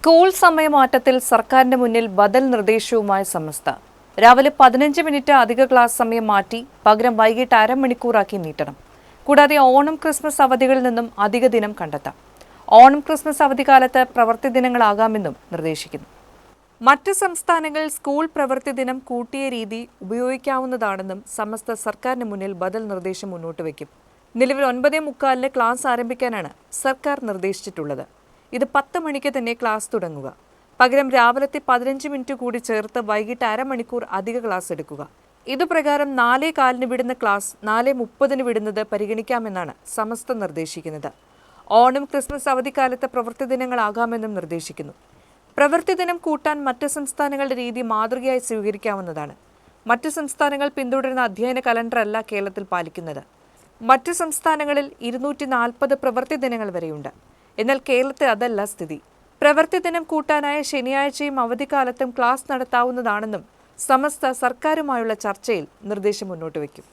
School സമയമാറ്റത്തിൽ സർക്കാരിന്റെ മുന്നിൽ ബദൽ നിർദ്ദേശവുമായി സമസ്ത. രാവിലെ പതിനഞ്ച് മിനിറ്റ് അധിക ക്ലാസ് സമയം മാറ്റി പകരം വൈകിട്ട് അരമണിക്കൂറാക്കി നീട്ടണം. കൂടാതെ ഓണം ക്രിസ്മസ് അവധികളിൽ നിന്നും അധിക ദിനം കണ്ടെത്താം. ഓണം ക്രിസ്മസ് അവധിക്കാലത്ത് പ്രവൃത്തി ദിനങ്ങളാകാമെന്നും നിർദ്ദേശിക്കുന്നു. മറ്റ് സംസ്ഥാനങ്ങൾ സ്കൂൾ പ്രവൃത്തി ദിനം കൂട്ടിയ രീതി ഉപയോഗിക്കാവുന്നതാണെന്നും സമസ്ത സർക്കാരിന് മുന്നിൽ ബദൽ നിർദ്ദേശം മുന്നോട്ട് വയ്ക്കും. നിലവിൽ ഒൻപതേ മുക്കാലിന് ക്ലാസ് ആരംഭിക്കാനാണ് സർക്കാർ നിർദ്ദേശിച്ചിട്ടുള്ളത്. ഇത് പത്ത് മണിക്ക് തന്നെ ക്ലാസ് തുടങ്ങുക. പകരം രാവിലത്തെ പതിനഞ്ച് മിനിറ്റ് കൂടി ചേർത്ത് വൈകിട്ട് അരമണിക്കൂർ അധിക ക്ലാസ് എടുക്കുക. ഇതുപ്രകാരം നാലേ കാലിന് വിടുന്ന ക്ലാസ് നാലേ മുപ്പതിന് വിടുന്നത് പരിഗണിക്കാമെന്നാണ് സമസ്ത നിർദ്ദേശിക്കുന്നത്. ഓണം ക്രിസ്മസ് അവധിക്കാലത്ത് പ്രവൃത്തി ദിനങ്ങളാകാമെന്നും നിർദ്ദേശിക്കുന്നു. പ്രവൃത്തി ദിനം കൂട്ടാൻ മറ്റ് സംസ്ഥാനങ്ങളുടെ രീതി മാതൃകയായി സ്വീകരിക്കാവുന്നതാണ്. മറ്റ് സംസ്ഥാനങ്ങൾ പിന്തുടരുന്ന അധ്യയന കലണ്ടറല്ല കേരളത്തിൽ പാലിക്കുന്നത്. മറ്റ് സംസ്ഥാനങ്ങളിൽ ഇരുന്നൂറ്റി നാൽപ്പത് പ്രവൃത്തി ദിനങ്ങൾ വരെയുണ്ട്. എന്നാൽ കേരളത്തിൽ അതല്ല സ്ഥിതി. പ്രവൃത്തി ദിനം കൂട്ടാനായ ശനിയാഴ്ചയും അവധിക്കാലത്തും ക്ലാസ് നടത്താവുന്നതാണെന്നും സമസ്ത സർക്കാരുമായുള്ള ചർച്ചയിൽ നിർദ്ദേശം മുന്നോട്ട് വയ്ക്കും.